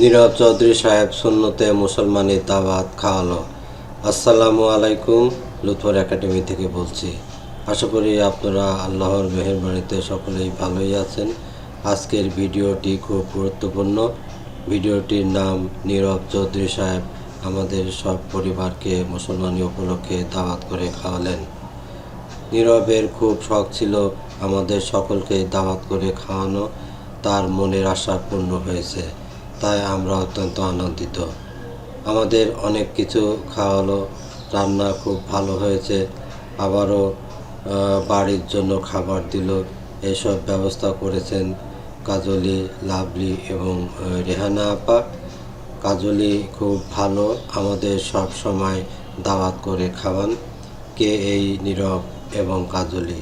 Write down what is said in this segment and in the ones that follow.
নীরব চৌধুরী সাহেব সুন্নতে মুসলমানি দাওয়াত খাওয়ালো। আসসালামু আলাইকুম, লুৎফর একাডেমি থেকে বলছি। আশা করি আপনারা আল্লাহর মেহেরবাড়িতে সকলেই ভালোই আছেন। আজকের ভিডিওটি খুব গুরুত্বপূর্ণ। ভিডিওটির নাম নীরব চৌধুরী সাহেব আমাদের সব পরিবারকে মুসলমানি উপলক্ষে দাওয়াত করে খাওয়ালেন। নীরবের খুব শখ ছিল আমাদের সকলকে দাওয়াত করে খাওয়ানো। তার মনের আশা পূর্ণ হয়েছে। তাই আমরা অত্যন্ত আনন্দিত। আমাদের অনেক কিছু খাওয়ালো, রান্না খুব ভালো হয়েছে। আবারও বাড়ির জন্য খাবার দিল। এসব ব্যবস্থা করেছেন কাজলি, লাভলি এবং রেহানা আপা। কাজলি খুব ভালো, আমাদের সব সময় দাওয়াত করে খাওয়ান। কে এই নীরব এবং কাজলি?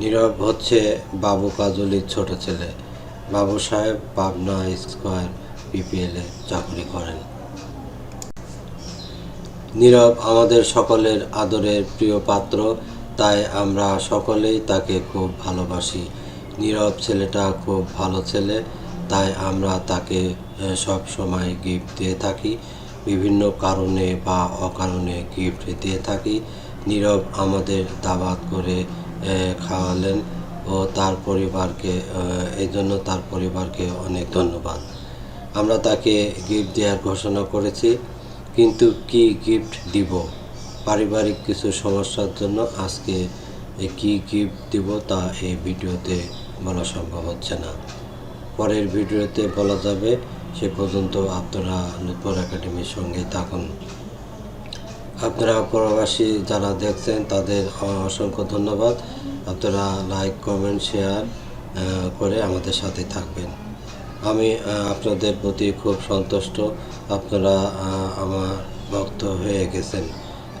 নীরব হচ্ছে বাবু কাজলির ছোট ছেলে। বাবু সাহেব পাবনা স্কোয়ার। পিপিএলে চাকরি করেন। নীরব আমাদের সকলের আদরের প্রিয় পাত্র, তাই আমরা সকলেই তাকে খুব ভালোবাসি। নীরব ছেলেটা খুব ভালো ছেলে, তাই আমরা তাকে সব সময় গিফট দিয়ে থাকি। বিভিন্ন কারণে বা অকারণে গিফট দিয়ে থাকি। নীরব আমাদের দাবাত করে খাওয়ালেন ও তার পরিবারকে এই জন্য তার পরিবারকে অনেক ধন্যবাদ। আমরা তাকে গিফট দেওয়ার ঘোষণা করেছি, কিন্তু কি গিফট দিব? পারিবারিক কিছু সমস্যার জন্য আজকে কি গিফট দিব তা এই ভিডিওতে বলা সম্ভব হচ্ছে না। পরের ভিডিওতে বলা যাবে, সে পর্যন্ত আপনারা নূতন একাডেমির সঙ্গে থাকুন। আপনারা প্রবাসী যারা দেখছেন, তাদের অসংখ্য ধন্যবাদ। আপনারা লাইক কমেন্ট শেয়ার করে আমাদের সাথে থাকবেন। আমি আপনাদের প্রতি খুব সন্তুষ্ট। আপনারা আমার ভক্ত হয়ে গেছেন।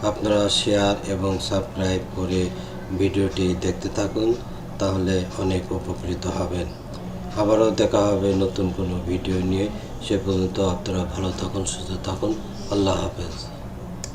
আপনারা শেয়ার এবং সাবস্ক্রাইব করে ভিডিওটি দেখতে থাকুন, তাহলে অনেক উপকৃত হবেন। আবারও দেখা হবে নতুন কোনো ভিডিও নিয়ে। সে পর্যন্ত আপনারা ভালো থাকুন, সুস্থ থাকুন। আল্লাহ হাফেজ।